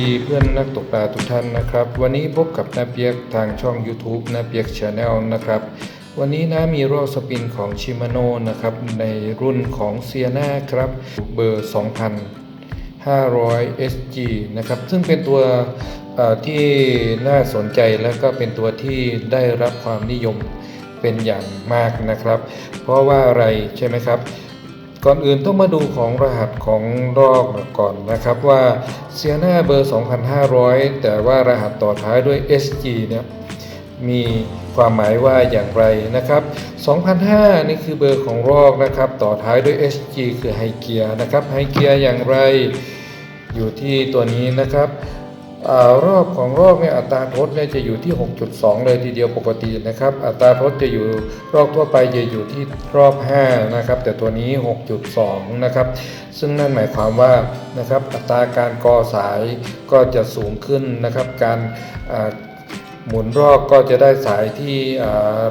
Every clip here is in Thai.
ดีเพื่อนนักตกปลาทุกท่านนะครับ วันนี้พบกับนาเปียกทางช่อง YouTube นาเปียกชาแนลนะครับ วันนี้นะมีรอบสปินของชิมาโนนะครับ ในรุ่นของเซียนาครับเบอร์ 2,500 SG นะครับ ซึ่งเป็นตัวที่น่าสนใจและก็เป็นตัวที่ได้รับความนิยมเป็นอย่างมากนะครับ เพราะว่าอะไรใช่ไหมครับ ก่อนอื่นต้องมาดูของรหัสของรอกก่อนนะครับว่าเซียนาเบอร์ 2,500 แต่ว่ารหัสต่อท้ายด้วย SG เนี่ยมีความหมายว่าอย่างไรนะครับ2,005นี่คือเบอร์ของรอกนะครับ ต่อท้ายด้วย SG คือไฮเกียร์นะครับไฮเกียร์อย่างไรอยู่ที่ตัวนี้นะครับ รอบของรอบเนี่ยอัตราทดเนี่ยจะอยู่ที่ 6.2 เลยทีเดียวปกตินะครับ อัตราทดจะอยู่รอบทั่วไปจะอยู่ที่รอบ 5 นะครับ แต่ตัวนี้ 6.2 นะครับ ซึ่งนั่นหมายความว่านะครับอัตราการกอสายก็จะสูงขึ้นนะครับการ หมุนรอบก็จะได้สายที่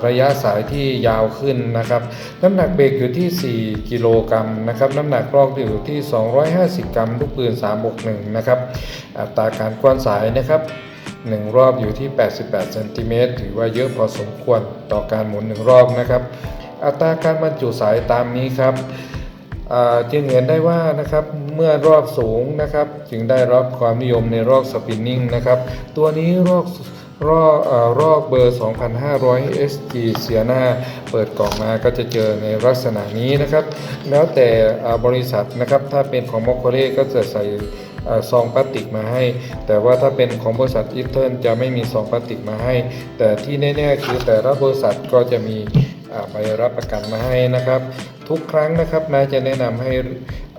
ระยะสายที่ยาวขึ้นนะครับ น้ำหนักเบรกอยู่ที่ 4 กิโลกรัมนะครับน้ำหนักรอกอยู่ที่ 250 กรัมลูกปืน3บวก1นะครับอัตราการกว้านสายนะครับ1รอบอยู่ที่ 88เซนติเมตรถือว่าเยอะพอสมควรต่อการหมุน1รอบนะครับ อัตราการบรรจุสายตามนี้ครับจึงเห็นได้ว่านะครับเมื่อรอบสูงนะครับ จึงได้รับความนิยมในรอบสปินนิ่งนะครับ ตัวนี้รอบ รอบเอ่อรอบเบอร์ 2,500 SG เสียหน้า เปิดกล่องมาก็จะเจอในลักษณะนี้นะครับ แล้วแต่บริษัทนะครับ ถ้าเป็นของมอคโคเร่ก็จะใส่ซองพลาสติกมาให้ แต่ว่าถ้าเป็นของบริษัทอีเทิร์นจะไม่มีซองพลาสติกมาให้ แต่ที่แน่ๆคือแต่ละบริษัทก็จะมีใบรับประกันมาให้นะครับ ทุกครั้งนะครับนาจะแนะนำให้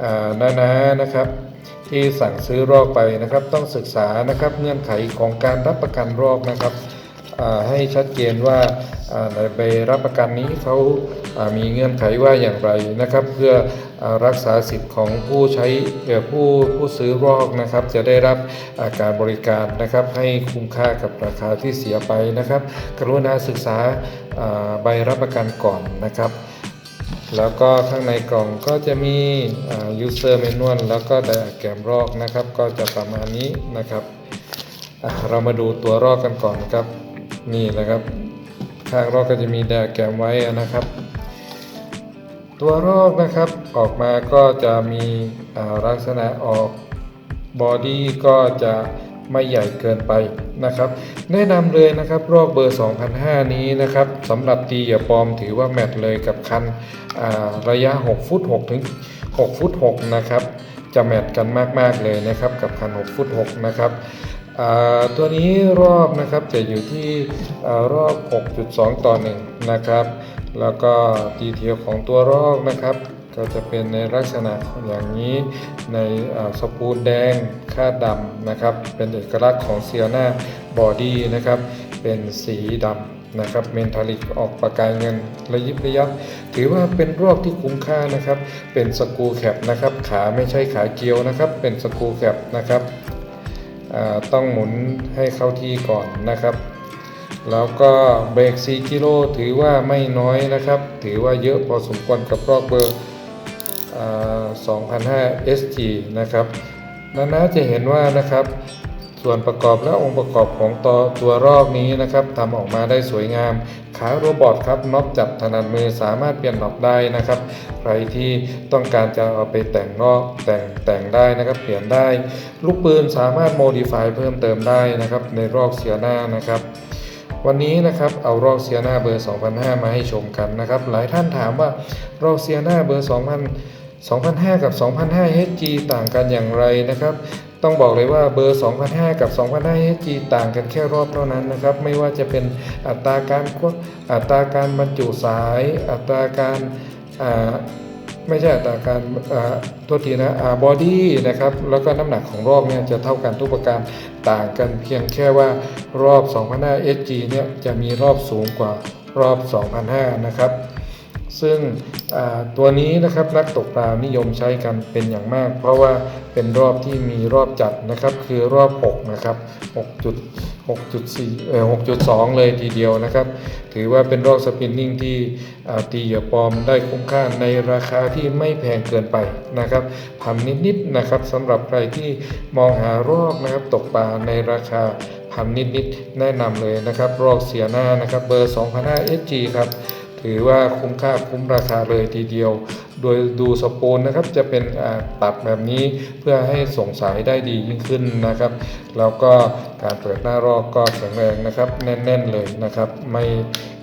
อ่านาๆนะครับ ที่สั่งซื้อรอกไปนะครับ ต้องศึกษานะครับเงื่อนไขของการรับประกันรอกนะครับให้ชัดเจนว่าในใบรับประกันนี้เขามีเงื่อนไขว่าอย่างไรนะครับ เพื่ออรักษาสิทธิ์ของผู้ใช้ผู้ผู้ซื้อรอกนะครับ จะได้รับาการบริการนะครับ ให้คุ้มค่ากับราคาที่เสียไปนะครับ กรุณาศึกษาใบรับประกันก่อนนะครับ แล้วก็ข้างในกล่องก็จะมี user manual แล้วก็ไดอะแกรมรอกนะครับ ก็จะประมาณนี้นะครับ เรามาดูตัวรอกกันก่อนครับ นี่นะครับข้างรอกก็จะมีไดอะแกรมไว้นะครับ ตัวรอกนะครับออกมาก็จะมีลักษณะออกบอดี้ก็จะ ไม่ใหญ่เกินไปนะครับ แนะนำเลยนะครับรอกเบอร์ 2005 นี้นะครับสำหรับตีอย่าปลอมถือว่าแมทเลยกับคันระยะ 6 ฟุต6ถึง6ฟุต6นะครับจะแมทกันมากๆเลยนะครับกับคัน 6 ฟุต6นะครับตัวนี้รอบนะครับจะอยู่ที่อรอบ 6.2 ต่อ1นะครับแล้วก็ดีเทลของตัวรอกนะครับ ก็จะเป็นในลักษณะอย่างนี้ในสปูลแดงคาดดำนะครับ เป็นเอกลักษณ์ของเซียนาบอดี้นะครับ เป็นสีดำนะครับเมนทาลิกออกประกายเงินระยิบระยับ ถือว่าเป็นรอบที่คุ้มค่านะครับ เป็นสกูแคปนะครับ ขาไม่ใช่ขาเกียวนะครับ เป็นสกูแคปนะครับต้องหมุนให้เข้าที่ก่อนนะครับ แล้วก็เบรก4กิโลถือว่าไม่น้อยนะครับ ถือว่าเยอะพอสมควรกับรอบเบอร์ 2005 SG นะครับนานจะเห็นว่านะครับ ส่วนประกอบและองค์ประกอบของตัวตัวรอบนี้นะครับทำออกมาได้สวยงาม ขาโรบอทครับน็อปจับถนัดมือสามารถเปลี่ยนน็อปได้นะครับ ใครที่ต้องการจะเอาไปแต่งนอกแต่งแต่งได้นะครับ เปลี่ยนได้ ลูกปืนสามารถโมดิฟายเพิ่มเติมได้นะครับ ในรอบเสียหน้านะครับวันนี้นะครับเอารอกเซียนาเบอร์ 2005 มาให้ชมกันนะครับ หลายท่านถามว่ารอกเซียนาเบอร์ 2000 2005 กับ 2005 HG ต่างกันอย่างไรนะครับ ต้องบอกเลยว่าเบอร์ 2005 กับ 2005 HG ต่างกันแค่รอบเท่านั้นนะครับ ไม่ว่าจะเป็นอัตราการกว้างอัตราการบรรจุสาย อัตราการไม่ใช่อัตราการอ่าโทษทีนะบอดี้นะครับ แล้วก็น้ำหนักของรอบเนี่ยจะเท่ากันทุกประการต่างกันเพียงแค่ว่ารอบ 2005 SG เนี่ยจะมีรอบสูงกว่ารอบ 2005 นะครับ ซึ่ง ตัวนี้นะครับนักตกปลานิยมใช้กันเป็นอย่างมาก เพราะว่าเป็นรอบที่มีรอบจัดนะครับ คือรอบ6นะครับ6 6.4เอ่อ6.2 เลยทีเดียวนะครับ ถือว่าเป็นรอบสปินนิ่งที่ตีเหยื่อปลอมได้คุ้มค่าในราคาที่ไม่แพงเกินไปนะครับพันนิดๆนะครับสำหรับใครที่มองหารอบนะครับตกปลาในราคาพันนิดๆแนะนำเลยนะครับ รอบเสียหน้านะครับเบอร์ 2,500 SG ครับ ถือว่าคุ้มค่าคุ้มราคาเลยทีเดียว โดยดูสปูลนะครับจะเป็นตัดแบบนี้เพื่อให้ส่งสายได้ดียิ่งขึ้นนะครับ แล้วก็การเปิดหน้ารอกก็แข็งแรงนะครับ แน่น ๆเลยนะครับ ไม่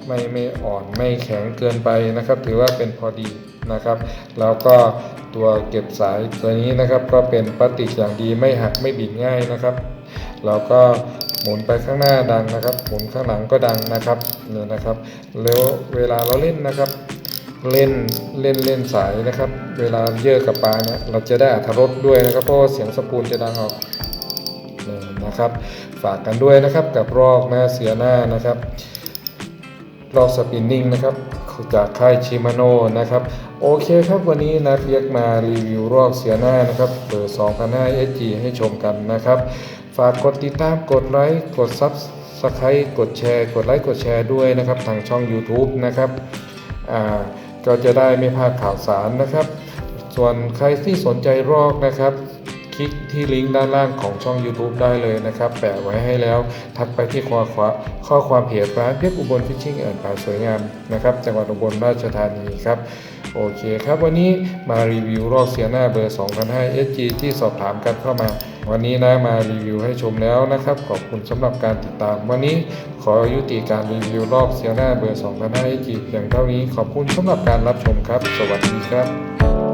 ไม่ไม่อ่อนไม่แข็งเกินไปนะครับ ถือว่าเป็นพอดีนะครับ แล้วก็ตัวเก็บสายตัวนี้นะครับ ก็เป็นพลาสติกอย่างดีไม่หักไม่บิดง่ายนะครับ แล้วก็ หมุนไปข้างหน้าดังนะครับ หมุนข้างหลังก็ดังนะครับเนี่ยนะครับ แล้วเวลาเราเล่นนะครับ เล่นเล่นเล่นสายนะครับ เวลาเยอะกับปลาเนี่ยเราจะได้อัธรสด้วยนะครับ เพราะเสียงสปูลจะดังออกนี่นะครับ ฝากกันด้วยนะครับกับรอกหน้าเสียหน้านะครับรอกสปินนิ่งนะครับจากค่ายชิมาโนนะครับ โอเคครับวันนี้นัดเรียกมารีวิวรอกเสียหน้านะครับเบอร์2005 SG ให้ชมกันนะครับ ฝากกดติดตามกดไลค์กดซับสไครต์กดแชร์ กดไลค์กดแชร์ด้วยนะครับทางช่อง YouTube นะครับก็จะได้ไม่พลาดข่าวสารนะครับ ส่วนใครที่สนใจรอกนะครับ ลิกที่ลิงก์ด้านล่างของช่อง YouTube ได้เลยนะครับ แปะไว้ให้แล้ว ทักไปที่ข้อความข้อความเพจร้านเพชรอุบลฟิชชิ่งแอนด์ปลาสวยงามนะครับ จังหวัดอุบลราชธานีครับโอเคครับวันนี้มารีวิวรอกเสียหน้าเบอร์ 2005 SG ที่สอบถามกันเข้ามา วันนี้นะมารีวิวให้ชมแล้วนะครับ ขอบคุณสำหรับการติดตาม วันนี้ขอยุติการรีวิวรอกเสียหน้าเบอร์ 2005 SG เพียงเท่านี้ขอบคุณสำหรับการรับชมครับ สวัสดีครับ